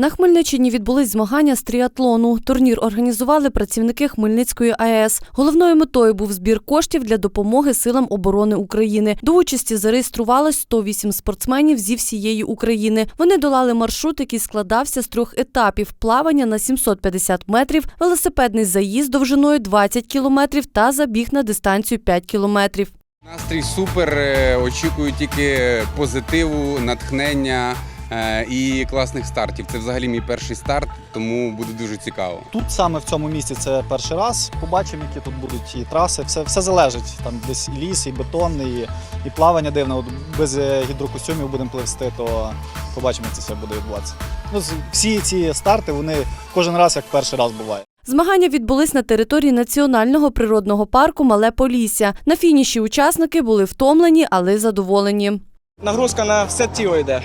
На Хмельниччині відбулись змагання з тріатлону. Турнір організували працівники Хмельницької АЕС. Головною метою був збір коштів для допомоги силам оборони України. До участі зареєструвалось 108 спортсменів зі всієї України. Вони долали маршрут, який складався з трьох етапів: плавання на 750 метрів, велосипедний заїзд довжиною 20 кілометрів та забіг на дистанцію 5 кілометрів. Настрій супер. е, Очікую тільки позитиву, натхнення і класних стартів. Це взагалі мій перший старт, тому буде дуже цікаво. Тут саме в цьому місці це перший раз. Побачимо, які тут будуть і траси. Все, все залежить. Там десь і ліс, і бетон, і, і плавання дивне. От без е, гідрокостюмів будемо пливсти, то побачимо, як це все буде відбуватися. Ну, з- всі ці старти вони кожен раз як перший раз буває. Змагання відбулись на території національного природного парку Мале Полісся. На фініші учасники були втомлені, але задоволені. Нагрузка на все тіло йде.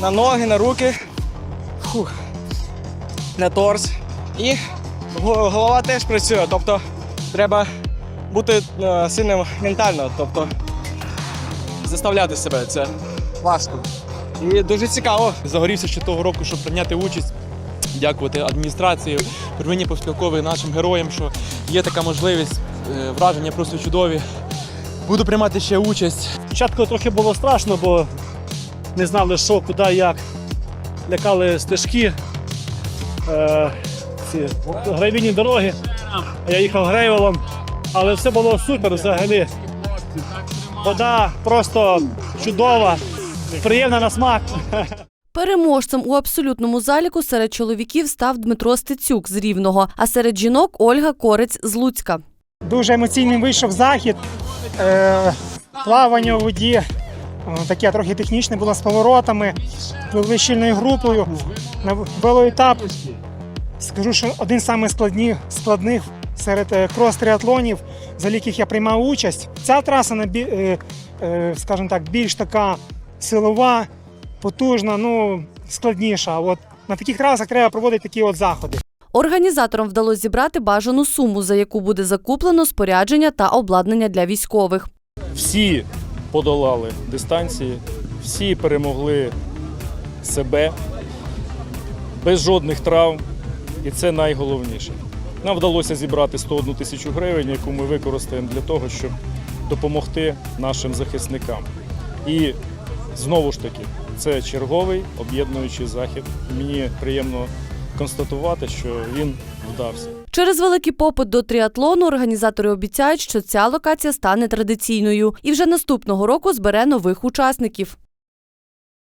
На ноги, на руки, фух, на торс. І голова теж працює. Тобто треба бути е, сильним ментально, тобто заставляти себе. Це важко. І дуже цікаво. загорівся ще того року, щоб прийняти участь. Дякувати адміністрації, первинні поспілкові нашим героям, що є така можливість. Е, Враження просто чудові. Буду приймати ще участь. Спочатку трохи було страшно, бо не знали, що, куди, як. Лякали стежки, е, ці гравійні дороги. Я їхав грейвелом, але все було супер взагалі. Вода просто чудова, приємна на смак. Переможцем у абсолютному заліку серед чоловіків став Дмитро Стецюк з Рівного, а серед жінок Ольга Корець з Луцька. Дуже емоційним вийшов захід. Е, плавання у воді. Е, Таке трохи технічне було з поворотами, пливли щільною групою. На велоетап. Скажу, що один з складних, складних серед е, крос-тріатлонів, за яких я приймав участь. Ця траса, е, скажімо так, більш така силова, потужна, ну складніша. От на таких трасах треба проводити такі от заходи. Організаторам вдалося зібрати бажану суму, за яку буде закуплено спорядження та обладнання для військових. всі подолали дистанції, всі перемогли себе без жодних травм, і це найголовніше. Нам вдалося зібрати 101 тисячу гривень, яку ми використаємо для того, щоб допомогти нашим захисникам. І знову ж таки, це черговий об'єднуючий захід. Мені приємно констатувати, що він вдався. Через великий попит до тріатлону організатори обіцяють, що ця локація стане традиційною і вже наступного року збере нових учасників.